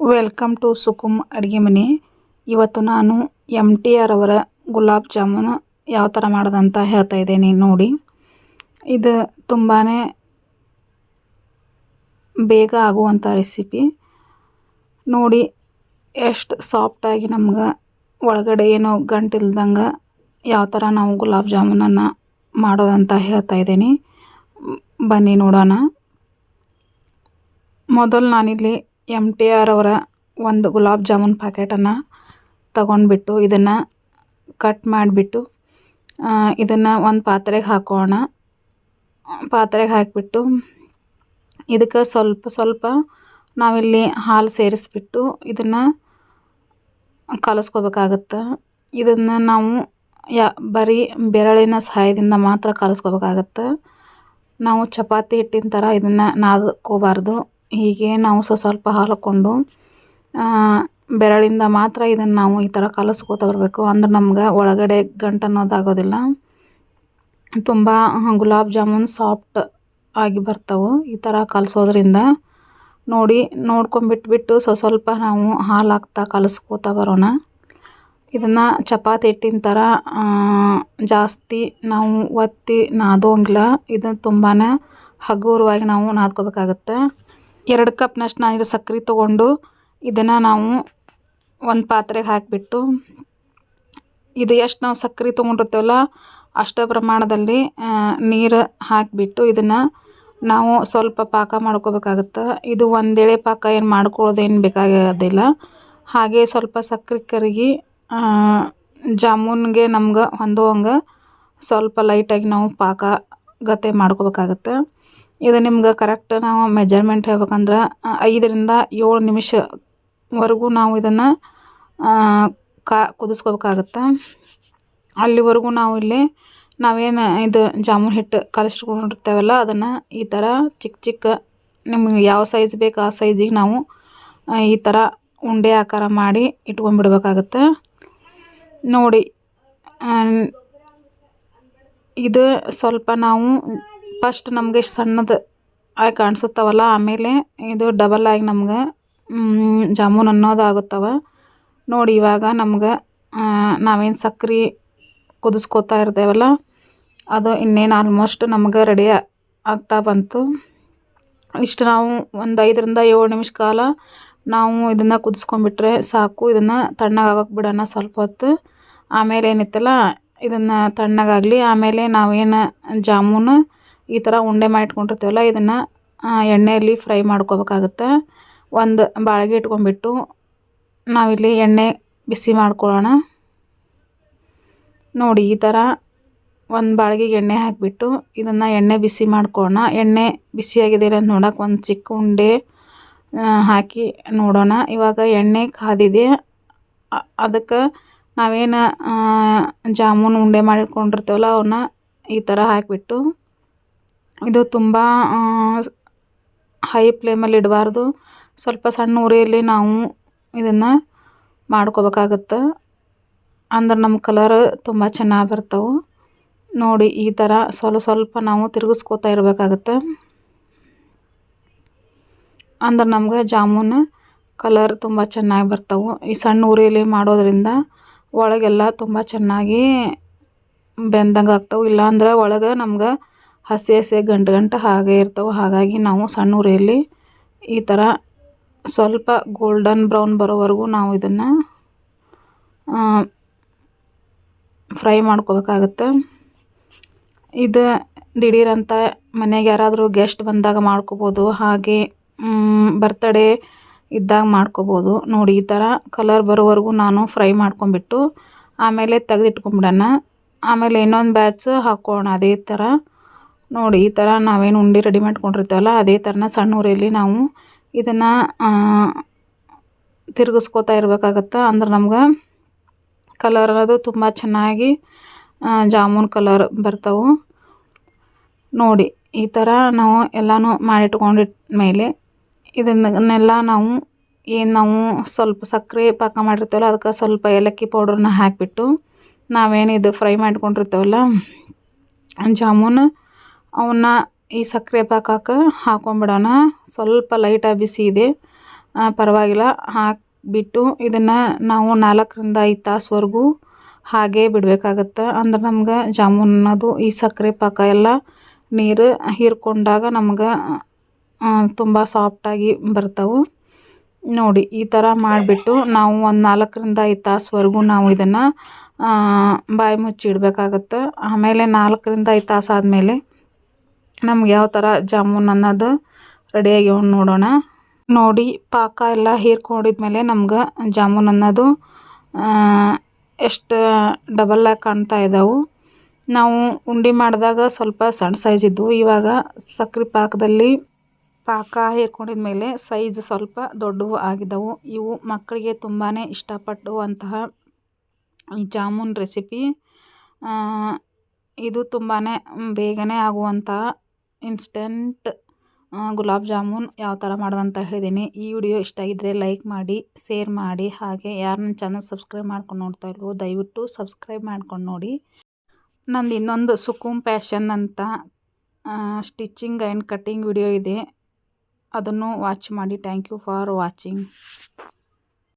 Welcome to ಸುಕುಮ್ ಅಡುಗೆ ಮನೆ. ಇವತ್ತು ನಾನು ಎಂ ಟಿ ಆರ್ ಅವರ ಗುಲಾಬ್ ಜಾಮೂನ್ ಯಾವ ಥರ ಮಾಡೋದಂತ ಹೇಳ್ತಾ ಇದ್ದೀನಿ ನೋಡಿ. ಇದು ತುಂಬಾ ಬೇಗ ಆಗುವಂಥ ರೆಸಿಪಿ ನೋಡಿ, ಎಷ್ಟು ಸಾಫ್ಟಾಗಿ ನಮ್ಗೆ ಒಳಗಡೆ ಏನೋ ಗಂಟಿಲ್ದಂಗೆ ಯಾವ ಥರ ನಾವು ಗುಲಾಬ್ ಜಾಮೂನನ್ನು ಮಾಡೋದಂತ ಹೇಳ್ತಾ ಇದ್ದೀನಿ. ಬನ್ನಿ ನೋಡೋಣ. ಮೊದಲು ನಾನಿಲ್ಲಿ ಎಂ ಟಿ ಆರ್ ಅವರ ಒಂದು ಗುಲಾಬ್ ಜಾಮೂನ್ ಪ್ಯಾಕೆಟನ್ನು ತಗೊಂಡ್ಬಿಟ್ಟು ಇದನ್ನು ಕಟ್ ಮಾಡಿಬಿಟ್ಟು ಇದನ್ನು ಒಂದು ಪಾತ್ರೆಗೆ ಹಾಕೋಣ. ಪಾತ್ರೆಗೆ ಹಾಕಿಬಿಟ್ಟು ಇದಕ್ಕೆ ಸ್ವಲ್ಪ ಸ್ವಲ್ಪ ನಾವಿಲ್ಲಿ ಹಾಲು ಸೇರಿಸ್ಬಿಟ್ಟು ಇದನ್ನು ಕಲಸ್ಕೋಬೇಕಾಗತ್ತೆ. ಇದನ್ನು ನಾವು ಯಾ, ಬರೀ ಬೆರಳಿನ ಸಹಾಯದಿಂದ ಮಾತ್ರ ಕಲಸ್ಕೋಬೇಕಾಗತ್ತೆ. ನಾವು ಚಪಾತಿ ಹಿಟ್ಟಿನ ಥರ ಇದನ್ನು ನಾದ್ಕೋಬಾರ್ದು. ಹೀಗೆ ನಾವು ಸ್ವಲ್ಪ ಸ್ವಲ್ಪ ಹಾಲು ಹಾಕ್ಕೊಂಡು ಬೆರಳಿಂದ ಮಾತ್ರ ಇದನ್ನು ನಾವು ಈ ಥರ ಕಲಸ್ಕೋತಾ ಬರಬೇಕು. ಅಂದ್ರೆ ನಮ್ಗೆ ಒಳಗಡೆ ಗಂಟು ಅನ್ನೋದಾಗೋದಿಲ್ಲ ತುಂಬ ಗುಲಾಬ್ ಜಾಮೂನ್ ಸಾಫ್ಟ್ ಆಗಿ ಬರ್ತವೆ ಈ ಥರ ಕಲಸೋದ್ರಿಂದ. ನೋಡಿ ನೋಡ್ಕೊಂಬಿಟ್ಬಿಟ್ಟು ಸ್ವಲ್ಪ ಸ್ವಲ್ಪ ನಾವು ಹಾಲು ಹಾಕ್ತಾ ಕಲಸ್ಕೋತಾ ಬರೋಣ. ಇದನ್ನು ಚಪಾತಿ ಹಿಟ್ಟಿನ ಥರ ಜಾಸ್ತಿ ನಾವು ಒತ್ತಿ ನಾದೋಂಗಿಲ್ಲ. ಇದನ್ನು ತುಂಬಾ ಹಗುರವಾಗಿ ನಾವು ನಾದ್ಕೋಬೇಕಾಗತ್ತೆ. ಎರಡು ಕಪ್ನಷ್ಟು ನಾನು ಇದು ಸಕ್ಕರೆ ತೊಗೊಂಡು ಇದನ್ನು ನಾವು ಒಂದು ಪಾತ್ರೆಗೆ ಹಾಕಿಬಿಟ್ಟು ಇದು ಎಷ್ಟು ನಾವು ಸಕ್ಕರೆ ತೊಗೊಂಡಿರ್ತೇವಲ್ಲ ಅಷ್ಟೇ ಪ್ರಮಾಣದಲ್ಲಿ ನೀರು ಹಾಕಿಬಿಟ್ಟು ಇದನ್ನು ನಾವು ಸ್ವಲ್ಪ ಪಾಕ ಮಾಡ್ಕೋಬೇಕಾಗತ್ತೆ. ಇದು ಒಂದೇಳೆ ಪಾಕ ಏನು ಮಾಡ್ಕೊಳ್ಳೋದೇನು ಬೇಕಾಗೋದಿಲ್ಲ ಹಾಗೆ ಸ್ವಲ್ಪ ಸಕ್ಕರೆ ಕರಿಗಿ ಜಾಮೂನ್ಗೆ ನಮ್ಗೆ ಹೊಂದುವಂಗೆ ಸ್ವಲ್ಪ ಲೈಟಾಗಿ ನಾವು ಪಾಕ ಗತೆ ಮಾಡ್ಕೋಬೇಕಾಗತ್ತೆ. ಇದು ನಿಮ್ಗೆ ಕರೆಕ್ಟ್ ನಾವು ಮೆಜರ್ಮೆಂಟ್ ಹೇಳ್ಬೇಕಂದ್ರೆ ಐದರಿಂದ ಏಳು ನಿಮಿಷವರೆಗೂ ನಾವು ಇದನ್ನು ಕಾ, ಕುದಿಸ್ಕೋಬೇಕಾಗತ್ತೆ? ಅಲ್ಲಿವರೆಗೂ ನಾವು ಇಲ್ಲಿ ನಾವೇನು ಇದು ಜಾಮೂನ್ ಹಿಟ್ಟು ಕಲಸಿಟ್ಕೊಂಡಿರ್ತೇವಲ್ಲ ಅದನ್ನು ಈ ಥರ ಚಿಕ್ಕ ಚಿಕ್ಕ ನಿಮ್ಗೆ ಯಾವ ಸೈಜ್ ಬೇಕು ಆ ಸೈಜಿಗೆ ನಾವು ಈ ಥರ ಉಂಡೆ ಆಕಾರ ಮಾಡಿ ಇಟ್ಕೊಂಡ್ಬಿಡ್ಬೇಕಾಗತ್ತೆ? ನೋಡಿ ಇದು ಸ್ವಲ್ಪ ನಾವು ಫಸ್ಟ್ ನಮಗೆ ಸಣ್ಣದು ಆಗಿ ಕಾಣಿಸುತ್ತವಲ್ಲ, ಆಮೇಲೆ ಇದು ಡಬಲ್ ಆಗಿ ನಮ್ಗೆ ಜಾಮೂನ್ ಅನ್ನೋದು ನೋಡಿ ಇವಾಗ ನಮ್ಗೆ ನಾವೇನು ಸಕ್ರೆ ಕುದಿಸ್ಕೋತಾ ಇರ್ತೇವಲ್ಲ ಅದು ಇನ್ನೇನು ಆಲ್ಮೋಸ್ಟ್ ನಮ್ಗೆ ರೆಡಿ ಆಗ್ತಾ ಬಂತು. ಇಷ್ಟು ನಾವು ಒಂದು ಐದರಿಂದ ಏಳು ನಿಮಿಷ ಕಾಲ ನಾವು ಇದನ್ನು ಕುದಿಸ್ಕೊಂಡ್ಬಿಟ್ರೆ ಸಾಕು, ಇದನ್ನು ತಣ್ಣಗಾಗೋಕೆ ಬಿಡೋಣ ಸ್ವಲ್ಪ ಹೊತ್ತು. ಆಮೇಲೆ ಏನಿತ್ತಲ್ಲ, ಇದನ್ನು ತಣ್ಣಗಾಗಲಿ, ಆಮೇಲೆ ನಾವೇನು ಜಾಮೂನು ಈ ಥರ ಉಂಡೆ ಮಾಡಿ ಇಟ್ಕೊಂಡಿರ್ತೀವಲ್ಲ ಇದನ್ನು ಎಣ್ಣೆಯಲ್ಲಿ ಫ್ರೈ ಮಾಡ್ಕೋಬೇಕಾಗತ್ತೆ. ಒಂದು ಬಾಳಿಗೆ ಇಟ್ಕೊಂಡ್ಬಿಟ್ಟು ನಾವಿಲ್ಲಿ ಎಣ್ಣೆ ಬಿಸಿ ಮಾಡ್ಕೊಳ್ಳೋಣ. ನೋಡಿ, ಈ ಥರ ಒಂದು ಬಾಳ್ಗೆಗೆ ಎಣ್ಣೆ ಹಾಕಿಬಿಟ್ಟು ಇದನ್ನು ಎಣ್ಣೆ ಬಿಸಿ ಮಾಡ್ಕೊಳ್ಳೋಣ. ಎಣ್ಣೆ ಬಿಸಿಯಾಗಿದೆ ಅಂತ ನೋಡೋಕೆ ಒಂದು ಚಿಕ್ಕ ಉಂಡೆ ಹಾಕಿ ನೋಡೋಣ. ಇವಾಗ ಎಣ್ಣೆ ಕಾದಿದೆ. ಅದಕ್ಕೆ ನಾವೇನು ಜಾಮೂನ್ ಉಂಡೆ ಮಾಡಿಟ್ಕೊಂಡಿರ್ತೀವಲ್ಲ ಅವನ್ನ ಈ ಥರ ಹಾಕಿಬಿಟ್ಟು ಇದು ತುಂಬ ಹೈ ಫ್ಲೇಮಲ್ಲಿ ಇಡಬಾರ್ದು. ಸ್ವಲ್ಪ ಸಣ್ಣ ಉರಿಯಲ್ಲಿ ನಾವು ಇದನ್ನು ಮಾಡ್ಕೋಬೇಕಾಗತ್ತೆ. ಅಂದ್ರೆ ನಮ್ಮ ಕಲರ್ ತುಂಬ ಚೆನ್ನಾಗಿ ಬರ್ತವೆ. ನೋಡಿ, ಈ ಥರ ಸ್ವಲ್ಪ ಸ್ವಲ್ಪ ನಾವು ತಿರುಗಿಸ್ಕೋತಾ ಇರಬೇಕಾಗತ್ತೆ. ಅಂದ್ರೆ ನಮ್ಗೆ ಜಾಮೂನ್ ಕಲರ್ ತುಂಬ ಚೆನ್ನಾಗಿ ಬರ್ತವೆ. ಈ ಸಣ್ಣ ಉರಿಯಲ್ಲಿ ಮಾಡೋದರಿಂದ ಒಳಗೆಲ್ಲ ತುಂಬ ಚೆನ್ನಾಗಿ ಬೆಂದಂಗೆ ಆಗ್ತವೆ ಇಲ್ಲಾಂದ್ರೆ ಒಳಗೆ ನಮ್ಗೆ ಹಸಿ ಹಸಿ ಗಂಟು ಗಂಟು ಹಾಗೆ ಇರ್ತವೆ. ಹಾಗಾಗಿ ನಾವು ಸಣ್ಣ ಉರಿಯಲ್ಲಿ ಈ ಥರ ಸ್ವಲ್ಪ ಗೋಲ್ಡನ್ ಬ್ರೌನ್ ಬರೋವರೆಗೂ ನಾವು ಇದನ್ನು ಫ್ರೈ ಮಾಡ್ಕೋಬೇಕಾಗತ್ತೆ. ಇದು ದಿಢೀರಂತ ಮನೆಗೆ ಯಾರಾದರೂ ಗೆಸ್ಟ್ ಬಂದಾಗ ಮಾಡ್ಕೋಬೋದು. ಹಾಗೆ ಬರ್ತಡೇ ಇದ್ದಾಗ ಮಾಡ್ಕೋಬೋದು. ನೋಡಿ, ಈ ಥರ ಕಲರ್ ಬರೋವರೆಗೂ ನಾನು ಫ್ರೈ ಮಾಡ್ಕೊಂಬಿಟ್ಟು ಆಮೇಲೆ ತೆಗೆದಿಟ್ಕೊಂಬಿಡೋಣ. ಆಮೇಲೆ ಇನ್ನೊಂದು ಬ್ಯಾಚ್ ಹಾಕೋಣ ಅದೇ ಥರ. ನೋಡಿ, ಈ ಥರ ನಾವೇನು ಉಂಡೆ ರೆಡಿ ಮಾಡ್ಕೊಂಡಿರ್ತೀವಲ್ಲ, ಅದೇ ಥರನ ಸಣ್ಣ ಉರಿಯಲ್ಲಿ ನಾವು ಇದನ್ನು ತಿರುಗಿಸ್ಕೋತಾ ಇರಬೇಕಾಗತ್ತೆ? ಅಂದ್ರೆ ನಮ್ಗೆ ಕಲರ್ ಅನ್ನೋದು ತುಂಬ ಚೆನ್ನಾಗಿ ಜಾಮೂನ್ ಕಲರ್ ಬರ್ತವೆ. ನೋಡಿ, ಈ ಥರ ನಾವು ಎಲ್ಲನೂ ಮಾಡಿಟ್ಕೊಂಡಿಟ್ಟ ಮೇಲೆ ಇದನ್ನೆಲ್ಲ ನಾವು ಏನು ನಾವು ಸ್ವಲ್ಪ ಸಕ್ಕರೆ ಪಾಕ ಮಾಡಿರ್ತೇವಲ್ಲ, ಅದಕ್ಕೆ ಸ್ವಲ್ಪ ಏಲಕ್ಕಿ ಪೌಡ್ರನ್ನ ಹಾಕಿಬಿಟ್ಟು ನಾವೇನು ಇದು ಫ್ರೈ ಮಾಡ್ಕೊಂಡಿರ್ತೀವಲ್ಲ, ಜಾಮೂನು ಅವನ್ನ ಈ ಸಕ್ಕರೆ ಪಾಕಕ್ಕೆ ಹಾಕೊಂಬಿಡೋಣ. ಸ್ವಲ್ಪ ಲೈಟಾಗಿ ಬಿಸಿ ಇದೆ. ಪರವಾಗಿಲ್ಲ, ಹಾಕಿಬಿಟ್ಟು ಇದನ್ನು ನಾವು ನಾಲ್ಕರಿಂದ ಐದು ತಾಸುವರೆಗೂ ಹಾಗೇ ಬಿಡಬೇಕಾಗತ್ತೆ. ಅಂದ್ರೆ ನಮ್ಗೆ ಜಾಮೂನ್ ಅನ್ನೋದು ಈ ಸಕ್ಕರೆ ಪಾಕ ಎಲ್ಲ ನೀರು ಹೀರ್ಕೊಂಡಾಗ ನಮ್ಗೆ ತುಂಬ ಸಾಫ್ಟಾಗಿ ಬರ್ತವೆ. ನೋಡಿ, ಈ ಥರ ಮಾಡಿಬಿಟ್ಟು ನಾವು ಒಂದು ನಾಲ್ಕರಿಂದ ಐದು ತಾಸುವರೆಗೂ ನಾವು ಇದನ್ನು ಬಾಯಿ ಮುಚ್ಚಿ ಇಡಬೇಕಾಗತ್ತೆ ಆಮೇಲೆ ನಾಲ್ಕರಿಂದ ಐದು ತಾಸು ಆದಮೇಲೆ ನಮ್ಗೆ ಯಾವ ಥರ ಜಾಮೂನ್ ಅನ್ನೋದು ರೆಡಿಯಾಗ್ಯಾವ ನೋಡೋಣ. ನೋಡಿ, ಪಾಕ ಎಲ್ಲ ಹೀರ್ಕೊಂಡಿದ್ಮೇಲೆ ನಮ್ಗೆ ಜಾಮೂನ್ ಅನ್ನೋದು ಎಷ್ಟು ಡಬಲ್ಲಾಗಿ ಕಾಣ್ತಾ ಇದ್ದಾವೆ ನಾವು ಉಂಡೆ ಮಾಡಿದಾಗ ಸ್ವಲ್ಪ ಸಣ್ಣ ಸೈಜ್ ಇದ್ದವು ಇವಾಗ ಸಕ್ಕರೆ ಪಾಕದಲ್ಲಿ ಪಾಕ ಹೀರ್ಕೊಂಡಿದ ಮೇಲೆ ಸೈಜ್ ಸ್ವಲ್ಪ ದೊಡ್ಡವು ಆಗಿದ್ದವು ಇವು ಮಕ್ಕಳಿಗೆ ತುಂಬಾ ಇಷ್ಟಪಟ್ಟುವಂತಹ ಈ ಜಾಮೂನ್ ರೆಸಿಪಿ ಇದು ತುಂಬಾ ಬೇಗನೆ ಆಗುವಂತಹ ಇನ್ಸ್ಟೆಂಟ್ ಗುಲಾಬ್ ಜಾಮೂನ್ ಯಾವ ಥರ ಅಂತ ಹೇಳಿದ್ದೀನಿ ಈ ವಿಡಿಯೋ ಇಷ್ಟ ಆಗಿದ್ದರೆ ಲೈಕ್ ಮಾಡಿ, ಶೇರ್ ಮಾಡಿ. ಹಾಗೆ ಯಾರು ನನ್ನ ಚಾನಲ್ ಸಬ್ಸ್ಕ್ರೈಬ್ ಮಾಡ್ಕೊಂಡು ನೋಡ್ತಾ ಇಲ್ವೋ, ದಯವಿಟ್ಟು ಸಬ್ಸ್ಕ್ರೈಬ್ ಮಾಡ್ಕೊಂಡು ನೋಡಿ. ನಂದು ಇನ್ನೊಂದು ಸುಕೂಮ್ ಪ್ಯಾಷನ್ ಅಂತ ಸ್ಟಿಚಿಂಗ್ ಆ್ಯಂಡ್ ಕಟ್ಟಿಂಗ್ ವಿಡಿಯೋ ಇದೆ. ಅದನ್ನು ವಾಚ್ ಮಾಡಿ. Thank you for watching.